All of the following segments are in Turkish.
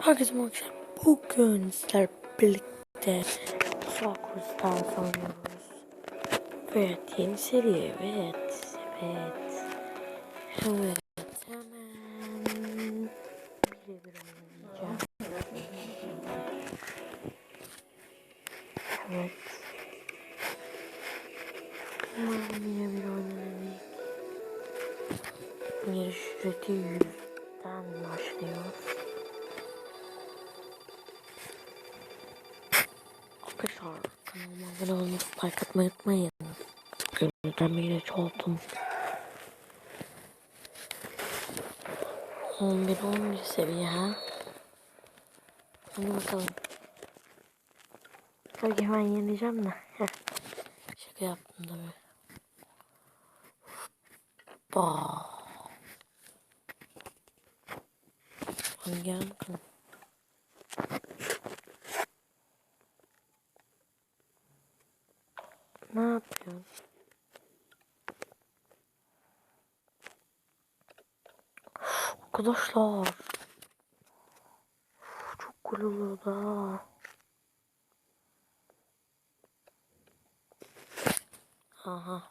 Herkese merhaba. Bugün sizler birlikte Sokus'tan oynuyoruz. Evet yeni seri evet. Evet. Evet hemen birebir oynayacağım. Evet. Hemen birebir oynayalım. Giriş ücreti 100'den kanalıma abone olmayı, like atmayı unutmayın. Gönülden bir ilaç oldum. 11 11 seviye ha. Hadi bakalım. Tabii hemen yeneceğim de. Şaka yaptım tabii. Bah. Hadi gel bakalım. Ne yapıyorsun? Arkadaşlar. Çok cool oluyor da. Aha.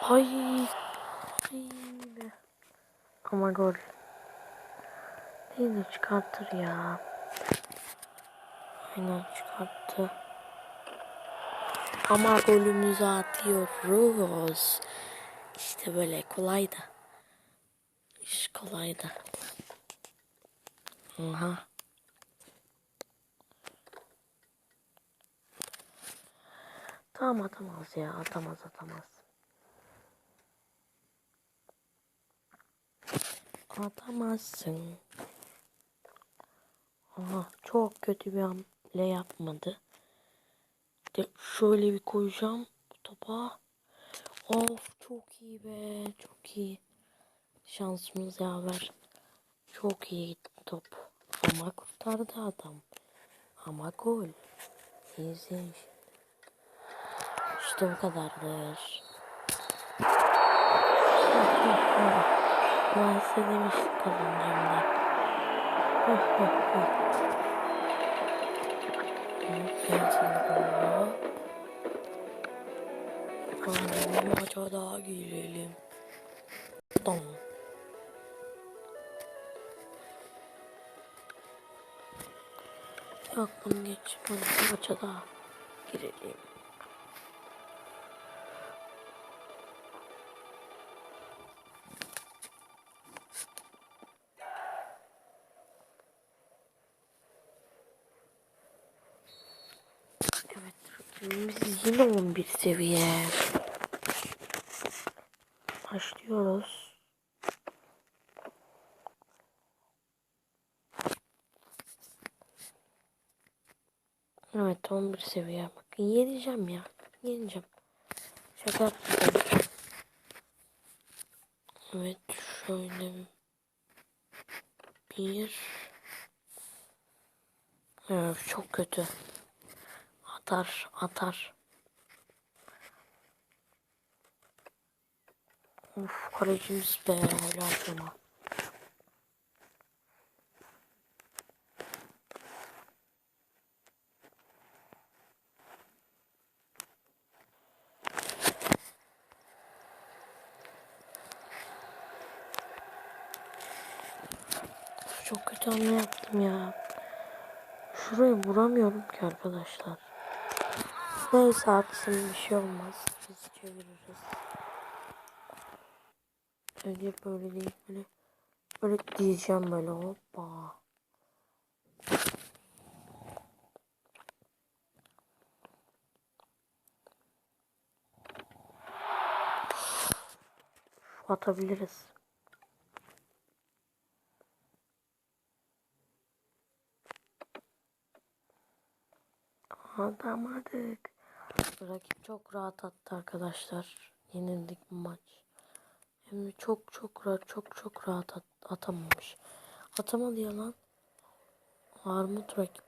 Ay. Ay. Ama gol. Yine çıkartır ya. Aynen çıkarttı. Ama golümüzü atıyoruz. İşte böyle kolay da. İş kolay da. Aha. Tamam atamaz ya. Atamaz atamaz. Atamazsın. Aha çok kötü bir hamle yapmadı. Şöyle bir koyacağım topa. Of çok iyi be çok iyi. Şansımız yaver. Çok iyi gitti top. Ama kurtardı adam. Ama gol. İzleyin. İşte bu kadardır. Ben size demiştim kazanacağım. Hah hah. Maça daha girelim. Tamam. Yok bunu geç. Bunu maça daha girelim. Rakibimiz yine 11 seviye. Başlıyoruz. Evet 11 seviye. Bakın yeneceğim ya. Yeneceğim. Şaka yaptım. Evet şöyle bir. Evet çok kötü. Atar atar. Uf kalecimiz be helal. Çok kötü hamle yaptım ya. Şurayı vuramıyorum ki arkadaşlar. Neyse atsın bir şey olmaz. Biz çeviririz. Önce böyle değil böyle. Böyle diyeceğim böyle hoppa. Atabiliriz. Atamadık. Rakip çok rahat attı arkadaşlar. Yenildik bu maç. Hem çok çok rahat çok çok rahat at atamamış. Atamadı ya lan. Armut rakip.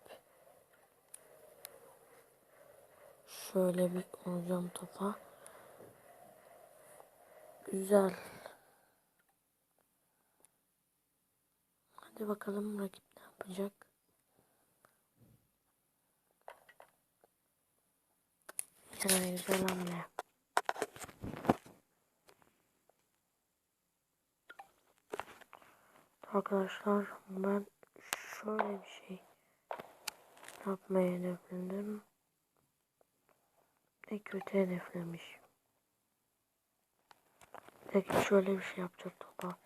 Şöyle bir vuracağım topa. Güzel. Hadi bakalım rakip ne yapacak. Yine güzel hamle. Arkadaşlar ben şöyle bir şey yapmayı hedefledim. Ne kötü hedeflemiş. Peki şöyle bir şey yapacak topa.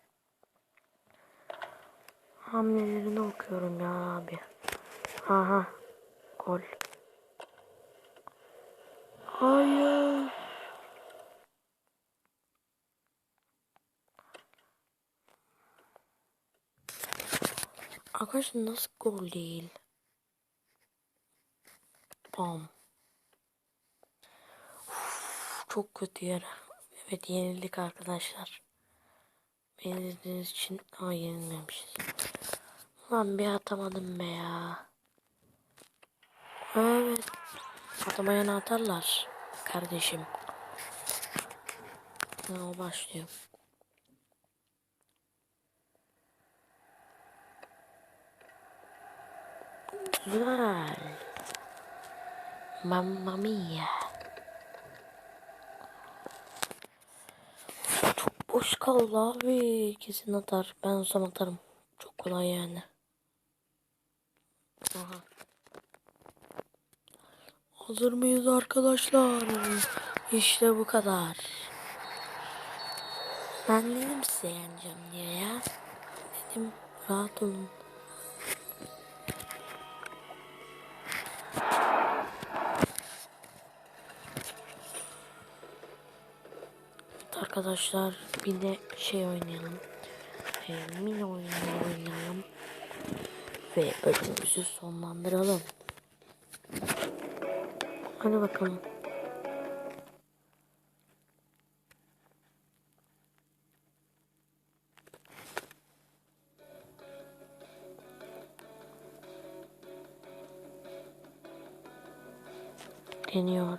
Hamlelerini okuyorum ya abi. Aha. Gol. Hayır. Arkadaşlar nasıl gol değil? Bam. Uf, çok kötü yer. Evet yenildik arkadaşlar. Beni için ama yenilmemişiz. Lan bir atamadım be ya. Evet. Atamayanı atarlar. Kardeşim. Ha, o başlıyor. Güzel. Mamma mia. Çok boş kaldı abi. Kesin atar. Ben olsam atarım. Çok kolay yani. Aha. Hazır mıyız arkadaşlar? İşte bu kadar. Ben dedim size yeneceğim diye ya. Dedim rahat olun. Arkadaşlar bir de şey oynayalım. E, mini oyunları oynayalım. Ve bölümümüzü sonlandıralım. Hadi bakalım. Deniyor.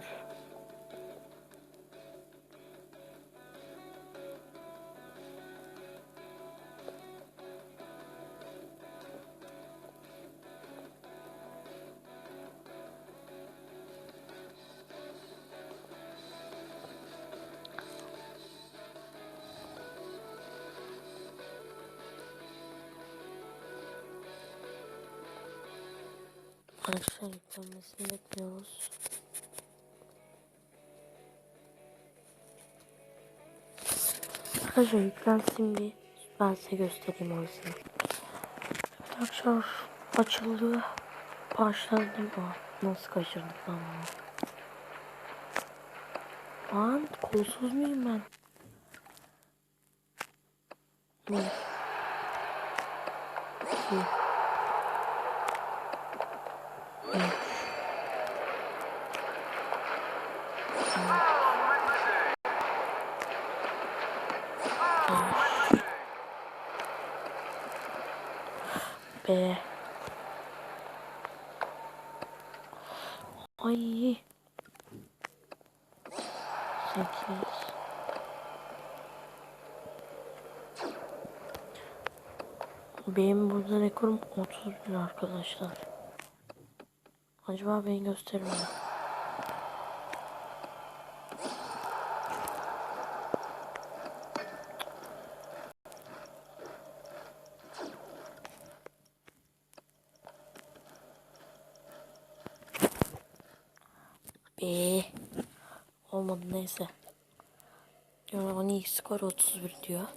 Arkadaşlar yüklenmesini bekliyoruz. Arkadaşlar yüklensin bir ben size göstereyim orasını. Arkadaşlar açıldı. Başladı. Aa, nasıl kaçırdık lan bunu? Lan kolsuz muyum ben? Bir. İki. Be. Ay. Sekiz. Benim burada rekorum 31 arkadaşlar. Acaba beni gösterir mi? Be. Olmadı neyse. Yani ilk skor 31 diyor.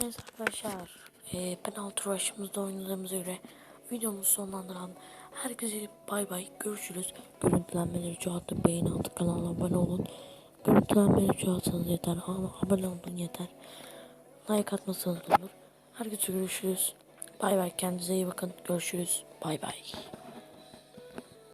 Neyse arkadaşlar. E, penaltı rush'ımızda oynadığımıza göre videomuzu sonlandıralım. Herkese bay bay. Görüşürüz. Görüntülenmeleri çoğaltın. Beğeni atın. Kanala abone olun. Görüntülenmeleri çoğaltsanız yeter. Ama abone olun yeter. Like atmasanız olur. Herkese görüşürüz. Bay bay. Kendinize iyi bakın. Görüşürüz. Bay bay.